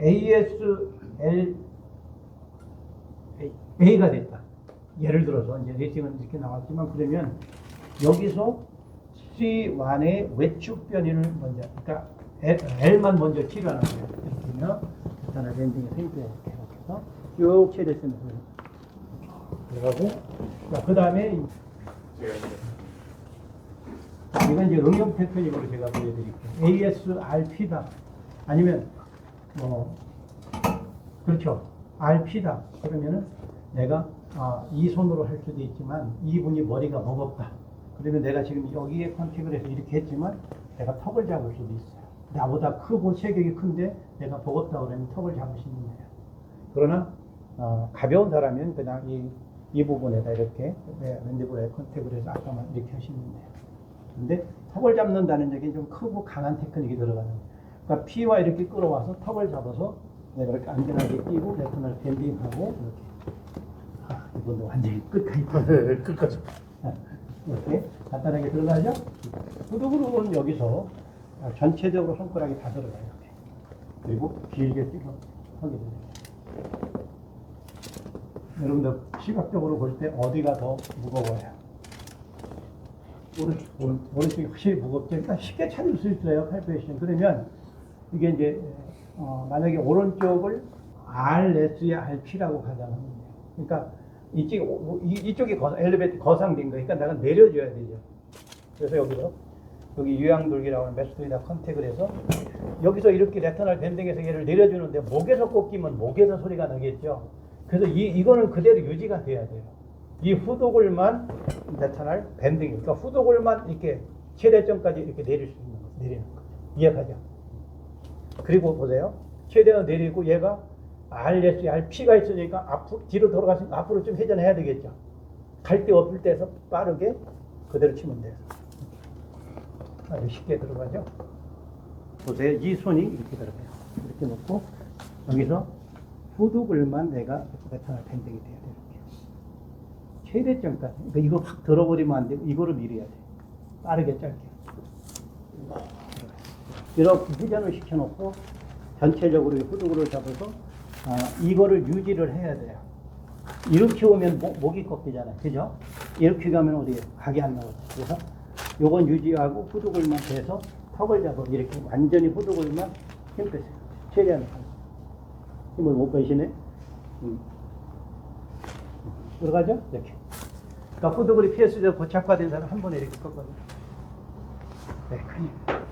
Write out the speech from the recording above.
ASL A가 됐다. 예를 들어서 이제 레이싱은 이렇게 나왔지만 그러면 여기서 C1의 외축 변이를 먼저 그러니까 L, L만 먼저 치료하는 거예요. 이렇게 하면 일단은 생겨요. 이렇게 해서 쭉 치료했으면 들어가고 그 다음에 이건 이제 응용 테크닉으로 제가 보여드릴게요. ASRP다. 아니면, 뭐, 그렇죠. RP다. 그러면은 내가 아, 이 손으로 할 수도 있지만 이분이 머리가 무겁다. 그러면 내가 지금 여기에 컨택을 해서 이렇게 했지만 내가 턱을 잡을 수도 있어요. 나보다 크고 체격이 큰데 내가 무겁다 그러면 턱을 잡을 수 있는 거예요. 그러나 어, 가벼운 사람은 그냥 이, 이 부분에다 이렇게 네, 맨디블에 컨택을 해서 아까만 이렇게 하시면 돼요. 근데 턱을 잡는다는 얘기는 좀 크고 강한 테크닉이 들어가는 거예요. 그러니까 피와 이렇게 끌어와서 턱을 잡아서 내가 이렇게 안전하게 끼고 레터널 밴딩하고 이렇게 아, 이번도 완전히 끝까지 네, 끝까지. 아, 이렇게 간단하게 들어가죠. 후두부는 여기서 아, 전체적으로 손가락이 다 들어가요. 이렇게. 그리고 길게 찍어 하게 됩니다. 여러분들 시각적으로 볼 때 어디가 더 무거워요? 오른쪽, 오른- 오른쪽이 확실히 무겁죠. 그러니까 쉽게 찾을 수 있어요. 팔페이션. 그러면 이게 이제 어, 만약에 오른쪽을 RS의 RP라고 가잖아요. 그러니까 이쪽 이, 이쪽이 거, 엘리베이터 거상된 거니까 내가 내려줘야 되죠. 그래서 여기서 여기 유양돌기라고 하는 메스토이다 컨택을 해서 여기서 이렇게 레터널 밴딩에서 얘를 내려주는데 목에서 꺾이면 목에서 소리가 나겠죠. 그래서 이 이거는 그대로 유지가 돼야 돼요. 이 후독을만 레터널 밴딩, 그러니까 후독을만 이렇게 최대점까지 이렇게 내릴 수 있는 거, 내리는 거. 이해가죠? 그리고 보세요. 최대한 내리고 얘가 RS, RP가 있으니까 앞으로 뒤로 돌아가서 앞으로 좀 회전해야 되겠죠. 갈 데 없을 때에서 빠르게 그대로 치면 돼요. 아주 쉽게 들어가죠. 보세요. 이 손이 이렇게 들어가요. 이렇게 놓고 여기서 후두글만 내가 레터널 밴딩이 돼야 돼요. 이렇게. 최대점까지. 그러니까 이거 확 들어버리면 안 되고 이거를 밀어야 돼. 빠르게 짧게. 이렇게 회전을 시켜놓고 전체적으로 이 후두구를 잡아서 아, 이거를 유지를 해야 돼요. 이렇게 오면 목, 목이 꺾이잖아요. 그죠? 이렇게 가면 어디에 각이 안 나오죠. 그래서 요건 유지하고 후두글만 대서 턱을 잡아 이렇게 완전히 후두글만 힘 빼세요. 최대한 힘을 못 빼시네. 음. 들어가죠? 이렇게. 그러니까 후두글이 피해스적 고착화된 사람 한 번에 이렇게 꺾거든요. 네, 큰일.